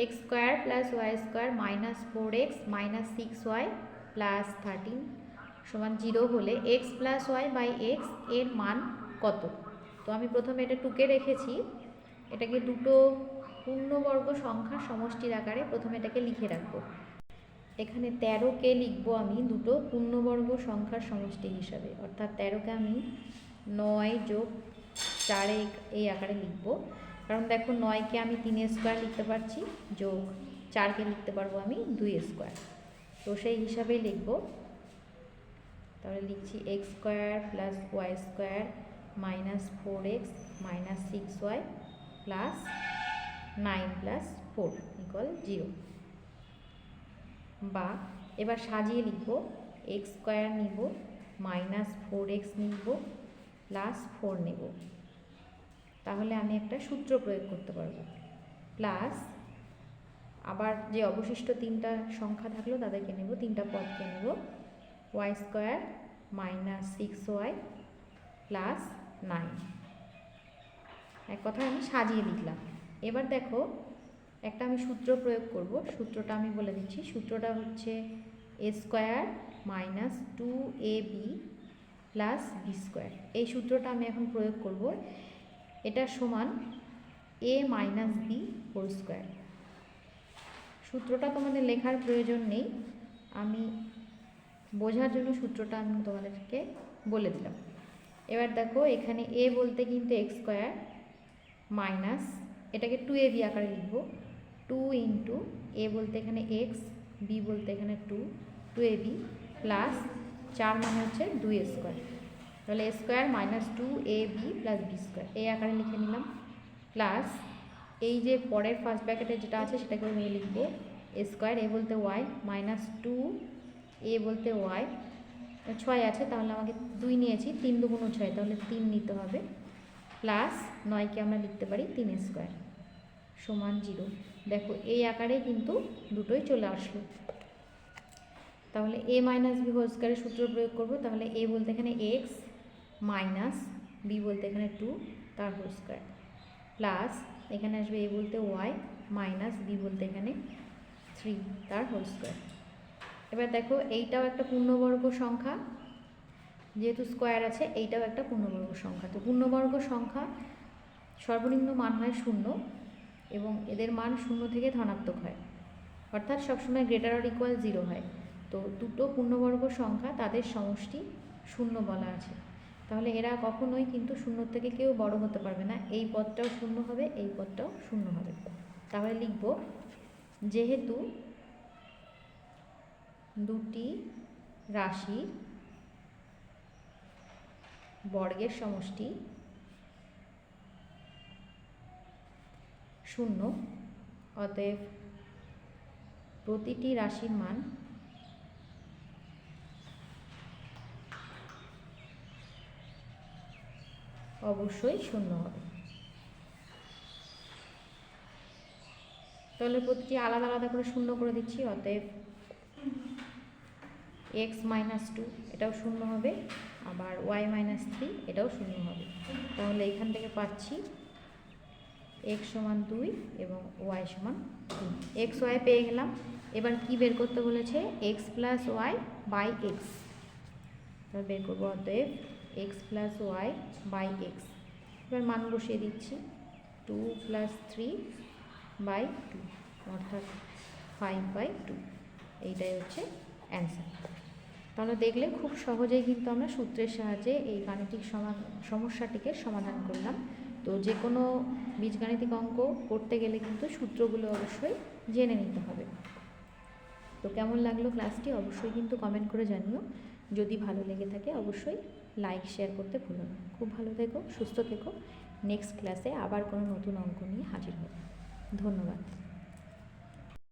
X square plus y square minus four x minus six y plus thirteen সমান zero হলে x plus y by এক্সের মান কত? তো আমি প্রথমে এটা টুকে রেখেছি। এটাকে দুটো পূর্ণবর্গ সংখ্যার সমষ্টির আকারে প্রথমে এটাকে লিখে রাখব। এখানে তেরোকে লিখব আমি দুটো পূর্ণবর্গ সংখ্যার সমষ্টি হিসাবে। অর্থাৎ তেরোকে আমি নয় যোগ চারে এই আকারে লিখব। কারণ দেখো নয়কে আমি তিন স্কোয়ার লিখতে পারছি, যোগ চারকে লিখতে পারব আমি দুই স্কোয়ার তো সেই হিসাবেই লিখব। তাহলে লিখছি x square plus y square minus four x minus six y plus nine plus four equal zero বা এবার সাজিয়ে লিখব এক্স স্কোয়ার নিব মাইনাস ফোর এক্স নিব প্লাস ফোর নেব। তাহলে আমি একটা সূত্র প্রয়োগ করতে পারব। প্লাস আবার যে অবশিষ্ট তিনটা সংখ্যা থাকল তাদেরকে নেব, তিনটা পদকে নেব। Y square minus six y plus nine এক কথায় আমি সাজিয়ে লিখলাম এবার দেখো, একটা আমি সূত্র প্রয়োগ করব। সূত্রটা আমি বলে দিচ্ছি। সূত্রটা হচ্ছে a square minus two a b plus b square এই সূত্রটা আমি এখন প্রয়োগ করব। এটা সমান a minus b whole square সূত্রটা তোমাদের লেখার প্রয়োজন নেই। আমি বোঝার জন্য সূত্রটা আমি তোমাদেরকে বলে দিলাম। এবার দেখো, এখানে এ বলতে কিন্তু এক্স স্কোয়ার মাইনাস এটাকে টু এ বি আকারে লিখব। টু ইন্টু এ বলতে এখানে এক্স বি বলতে এখানে two two a b plus চার মানে হচ্ছে দুই স্কোয়ার তাহলে a square minus two a b plus b square এই আকারে লিখে নিলাম। প্লাস এই যে পরের ফার্স্ট ব্র্যাকেটে যেটা আছে সেটাকে আমি লিখব এ স্কোয়ার এ বলতে ওয়াই মাইনাস টু এ বলতে ওয়াই ছয় আছে, তাহলে আমাকে দুই নিয়েছি, তিন দুগুণ ছয়, তাহলে তিন নিতে হবে। প্লাস নয়কে আমরা লিখতে পারি তিন স্কোয়ার সমান জিরো। দেখো, এই আকারে কিন্তু দুটোই চলে আসলো। তাহলে এ মাইনাস বি হোল স্কোয়ারের সূত্র প্রয়োগ করব, তাহলে এ বলতে এখানে এক্স মাইনাস বি বলতে এখানে টু তার হোল স্কোয়ার প্লাস এখানে আসবে এ বলতে ওয়াই মাইনাস বি বলতে এখানে থ্রি তার হোল স্কোয়ার এবার দেখো, এইটাও একটা পূর্ণবর্গ সংখ্যা। যেহেতু স্কোয়ার আছে, এইটাও একটা পূর্ণবর্গ সংখ্যা। তো পূর্ণবর্গ সংখ্যা সর্বনিম্ন মান হয় শূন্য এবং এদের মান শূন্য থেকে ধনাত্মক হয়। অর্থাৎ সবসময় গ্রেটার অর ইকুয়াল জিরো হয়। তো দুটো পূর্ণবর্গ সংখ্যা, তাদের সমষ্টি শূন্য বলা আছে। তাহলে এরা কখনোই কিন্তু শূন্য থেকে কেউ বড় হতে পারবে না। এই পদটাও শূন্য হবে, এই পদটাও শূন্য হবে। তাহলে লিখব, যেহেতু দুটি রাশি বর্গের সমষ্টি শূন্য, অতএব প্রতিটি রাশির মান অবশ্যই শূন্য হবে। তাহলে প্রতিটি আলাদা আলাদা করে শূন্য করে দিচ্ছি, অতএব এক্স মাইনাস টু এটাও শূন্য হবে, আবার ওয়াই মাইনাস থ্রি এটাও শূন্য হবে। তাহলে এখান থেকে পাচ্ছি এক্স সমান দুই এবং ওয়াই সমান তিন। এক্স ওয়াই পেয়ে গেলাম, এবার কি বের করতে বলেছে? X plus y by x বের করব, অতএব x plus y by x এবার মান বসিয়ে দিচ্ছি। Two plus three by two অর্থাৎ ফাইভ বাই টু এইটাই হচ্ছে অ্যান্সার তাহলে দেখলে খুব সহজেই কিন্তু আমরা সূত্রের সাহায্যে এই গাণিতিক সমা, সমস্যাটিকে সমাধান করলাম। তো যে কোনো বীজগাণিতিক অঙ্ক করতে গেলে কিন্তু সূত্রগুলো অবশ্যই জেনে নিতে হবে। তো কেমন লাগল ক্লাসটি অবশ্যই কিন্তু কমেন্ট করে জানিও। যদি ভালো লেগে থাকে অবশ্যই লাইক শেয়ার করতে ভুলো না। খুব ভালো থেকো, সুস্থ থেকো। নেক্সট ক্লাসে আবার কোনো নতুন অঙ্ক নিয়ে হাজির হবে। ধন্যবাদ।